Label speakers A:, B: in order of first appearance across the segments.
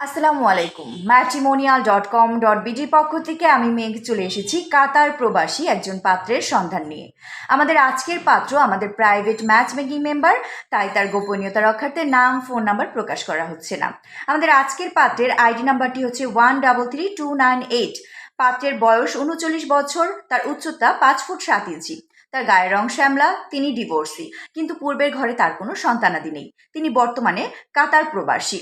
A: আসসালামু আলাইকুম। Matrimonial dot com dot বিডির পক্ষ থেকে আমি মেঘ চলে এসেছি কাতার প্রবাসী একজন পাত্রের সন্ধান নিয়ে। আমাদের আজকের পাত্র আমাদের প্রাইভেট ম্যাচ মেকিং মেম্বার তাই তার গোপনীয়তা রক্ষার্থে নাম ফোন নাম্বার প্রকাশ করা হচ্ছে না। আমাদের আজকের পাত্রের আইডি নাম্বারটি হচ্ছে one double three two nine eight পাত্রের বয়স উনচল্লিশ বছর, তার উচ্চতা পাঁচ ফুট সাত ইঞ্চি। তার গায়ের রং শ্যামলা, তিনি ডিভোর্সি কিন্তু পূর্বের ঘরে তার কোনো সন্তানাদি নেই। তিনি বর্তমানে কাতার প্রবাসী।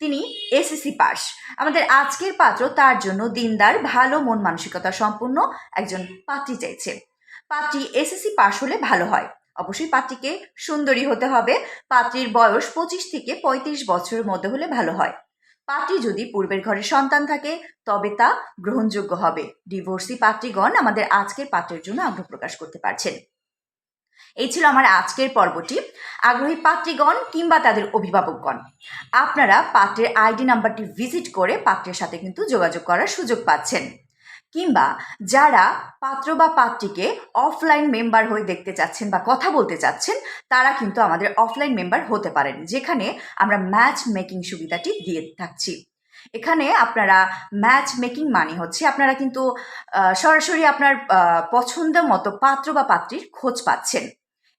A: তিনি এসএসসি পাস। আমাদের আজকের পাত্র তার জন্য দিনদার, ভালো, মন মানসিকতা সম্পন্ন একজন পাত্রী চাইছে। পাত্রী এসএসসি পাস হলে ভালো হয়। অবশ্যই পাত্রীকে সুন্দরী হতে হবে। পাত্রীর বয়স পঁচিশ থেকে পঁয়ত্রিশ বছরের মধ্যে হলে ভালো হয়। পাত্রী যদি পূর্বের ঘরে সন্তান থাকে, তবে তা গ্রহণযোগ্য হবে। ডিভোর্সি পাত্রীগণ আমাদের আজকের পাত্রের জন্য আগ্রহ প্রকাশ করতে পারছেন। এই ছিল আমার আজকের পর্বটি। আগ্রহী পাত্রীগণ কিংবা তাদের অভিভাবকগণ, আপনারা পাত্রের আইডি নাম্বারটি ভিজিট করে পাত্রের সাথে কিন্তু যোগাযোগ করার সুযোগ পাচ্ছেন। কিংবা যারা পাত্র বা পাত্রীকে অফলাইন মেম্বার হয়ে দেখতে চাচ্ছেন বা কথা বলতে চাচ্ছেন, তারা কিন্তু আমাদের অফলাইন মেম্বার হতে পারেন, যেখানে আমরা ম্যাচ মেকিং সুবিধাটি দিয়ে থাকছি। এখানে আপনারা ম্যাচ মেকিং মানে হচ্ছে আপনারা কিন্তু সরাসরি আপনার পছন্দ মতো পাত্র বা পাত্রীর খোঁজ পাচ্ছেন।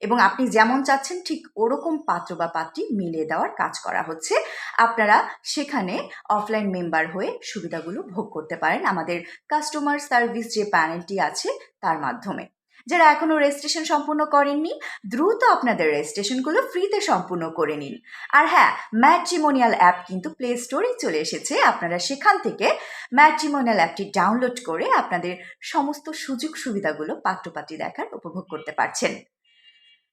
A: এবং আপনি যেমন চাচ্ছেন, ঠিক ওরকম পাত্র বা পাত্রী মিলিয়ে দেওয়ার কাজ করা হচ্ছে। আপনারা সেখানে অফলাইন মেম্বার হয়ে সুবিধাগুলো ভোগ করতে পারেন। আমাদের কাস্টমার সার্ভিস যে প্যানেলটি আছে, তার মাধ্যমে। যারা এখনও রেজিস্ট্রেশন সম্পূর্ণ করেননি, দ্রুত আপনাদের রেজিস্ট্রেশনগুলো ফ্রিতে সম্পূর্ণ করে নিন। আর হ্যাঁ ম্যাট্রিমোনিয়াল অ্যাপ কিন্তু প্লে স্টোরেই চলে এসেছে। আপনারা সেখান থেকে ম্যাট্রিমোনিয়াল অ্যাপটি ডাউনলোড করে আপনাদের সমস্ত সুযোগ সুবিধাগুলো পাত্রপাত্রী দেখার উপভোগ করতে পারছেন।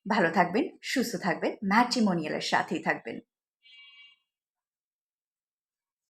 A: ভালো থাকবেন, সুস্থ থাকবেন ম্যাট্রিমোনিয়ালের সাথেই থাকবেন।